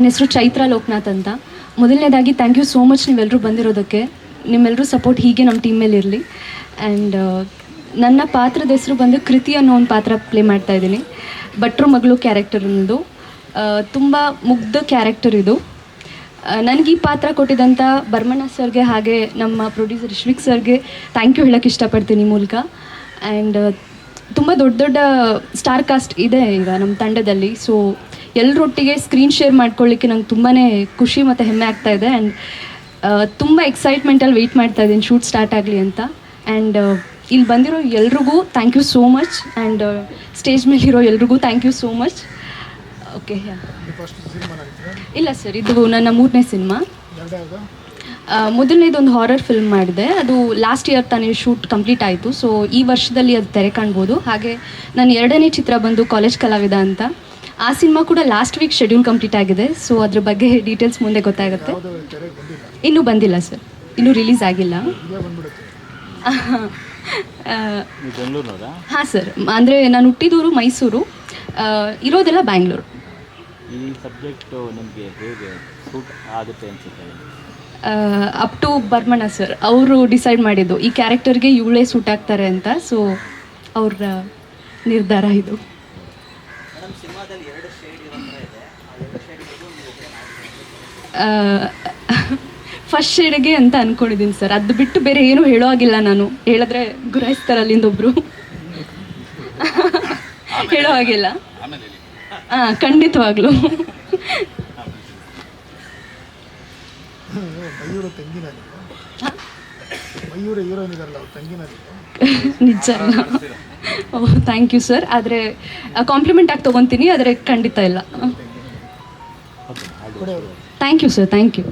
ನನ್ನ ಹೆಸರು ಚೈತ್ರ ಲೋಕನಾಥ್ ಅಂತ. ಮೊದಲನೇದಾಗಿ ಥ್ಯಾಂಕ್ ಯು ಸೋ ಮಚ್ ನೀವೆಲ್ಲರೂ ಬಂದಿರೋದಕ್ಕೆ. ನಿಮ್ಮೆಲ್ಲರೂ ಸಪೋರ್ಟ್ ಹೀಗೆ ನಮ್ಮ ಟೀಮ್ ಮೇಲೆ ಇರಲಿ. ಆ್ಯಂಡ್ ನನ್ನ ಪಾತ್ರದ ಹೆಸರು ಬಂದು ಕೃತಿ ಅನ್ನೋ ಒಂದು ಪಾತ್ರ ಪ್ಲೇ ಮಾಡ್ತಾ ಇದ್ದೀನಿ. ಭಟ್ರು ಮಗಳು ಕ್ಯಾರೆಕ್ಟರ್ ಅನ್ನೋದು. ತುಂಬ ಮುಗ್ಧ ಕ್ಯಾರೆಕ್ಟರ್ ಇದು. ನನಗೆ ಈ ಪಾತ್ರ ಕೊಟ್ಟಿದ್ದಂಥ ಬರ್ಮಣ್ಣ ಸರ್ಗೆ ಹಾಗೆ ನಮ್ಮ ಪ್ರೊಡ್ಯೂಸರ್ ಶ್ವಿಕ್ ಸರ್ಗೆ ಥ್ಯಾಂಕ್ ಯು ಹೇಳೋಕ್ಕೆ ಇಷ್ಟಪಡ್ತೀನಿ ಈ ಮೂಲಕ. ಆ್ಯಂಡ್ ತುಂಬ ದೊಡ್ಡ ದೊಡ್ಡ ಸ್ಟಾರ್ ಕಾಸ್ಟ್ ಇದೆ ಈಗ ನಮ್ಮ ತಂಡದಲ್ಲಿ. ಸೊ ಎಲ್ಲರೊಟ್ಟಿಗೆ ಸ್ಕ್ರೀನ್ ಶೇರ್ ಮಾಡ್ಕೊಳ್ಳಿಕ್ಕೆ ನಂಗೆ ತುಂಬಾ ಖುಷಿ ಮತ್ತು ಹೆಮ್ಮೆ ಆಗ್ತಾ ಇದೆ. ಆ್ಯಂಡ್ ತುಂಬ ಎಕ್ಸೈಟ್ಮೆಂಟಲ್ಲಿ ವೆಯ್ಟ್ ಮಾಡ್ತಾ ಇದ್ದೀನಿ ಶೂಟ್ ಸ್ಟಾರ್ಟ್ ಆಗಲಿ ಅಂತ. ಆ್ಯಂಡ್ ಇಲ್ಲಿ ಬಂದಿರೋ ಎಲ್ರಿಗೂ thank you so much and stage ಮೇಲಿರೋ ಎಲ್ರಿಗೂ thank you so much okay ಇಲ್ಲ ಸರ್ ಇದು ನನ್ನ ಮೂರನೇ ಸಿನಿಮಾ ಮೊದಲನೇದು ಒಂದು ಹಾರರ್ ಫಿಲ್ಮ್ ಮಾಡಿದೆ. ಅದು ಲಾಸ್ಟ್ ಇಯರ್ ತಾನೇ ಶೂಟ್ ಕಂಪ್ಲೀಟ್ ಆಯಿತು. ಸೊ ಈ ವರ್ಷದಲ್ಲಿ ಅದು ತೆರೆ ಕಾಣ್ಬೋದು ಹಾಗೆ ನನ್ನ ಎರಡನೇ ಚಿತ್ರ ಬಂದು ಕಾಲೇಜ್ ಕಲಾವಿದ ಅಂತ. ಆ ಸಿನಿಮಾ ಕೂಡ ಲಾಸ್ಟ್ ವೀಕ್ ಶೆಡ್ಯೂಲ್ ಕಂಪ್ಲೀಟ್ ಆಗಿದೆ. ಸೊ ಅದ್ರ ಬಗ್ಗೆ ಡೀಟೇಲ್ಸ್ ಮುಂದೆ ಗೊತ್ತಾಗುತ್ತೆ. ಇನ್ನೂ ಬಂದಿಲ್ಲ ಸರ್ ಇನ್ನೂ ರಿಲೀಸ್ ಆಗಿಲ್ಲ. ಹಾಂ ಸರ್ ಅಂದರೆ ನಾನು ಹುಟ್ಟಿದವರು ಮೈಸೂರು. ಇರೋದೆಲ್ಲ ಬ್ಯಾಂಗ್ಳೂರು. ಈ ಸಬ್ಜೆಕ್ಟು ನಿಮಗೆ ಹೇಗೆ ಸೂಟ್ ಆಗುತ್ತೆ ಅನಿಸುತ್ತೆ? ಅಪ್ ಟು ಬರ್ಮಣ ಸರ್ ಅವರು ಡಿಸೈಡ್ ಮಾಡಿದ್ದು. ಈ ಕ್ಯಾರೆಕ್ಟರ್ಗೆ ಇವಳೇ ಸೂಟ್ ಆಗ್ತಾರೆ ಅಂತ. ಸೊ ಅವ್ರ ನಿರ್ಧಾರ ಇದು. ಫಸ್ಟ್ ಶೇಡ್ಗೆ ಅಂತ ಅನ್ಕೊಂಡಿದ್ದೀನಿ ಸರ್ ಅದು ಬಿಟ್ಟು ಬೇರೆ ಏನೂ ಹೇಳೋ ಆಗಿಲ್ಲ ನಾನು. ಹೇಳಿದ್ರೆ ಗುರಾಯಿಸ್ತಾರೆ ಅಲ್ಲಿಂದ ಒಬ್ರು. ಹೇಳೋ ಹಾಗಿಲ್ಲ. ಹಾಂ ಖಂಡಿತವಾಗ್ಲೂ. ಮಯೂರ ತಂಗಿನ ಮಯೂರ ಹೀರೋಯಿನ್ ಇದಾರಲ್ಲ ಅವ್ರ ತಂಗಿನ ನಿಜ. ಥ್ಯಾಂಕ್ ಯು ಸರ್ ಆದರೆ ಕಾಂಪ್ಲಿಮೆಂಟ್ ಆಗಿ ತೊಗೊತೀನಿ ಆದರೆ ಖಂಡಿತ ಇಲ್ಲ. Thank you sir thank you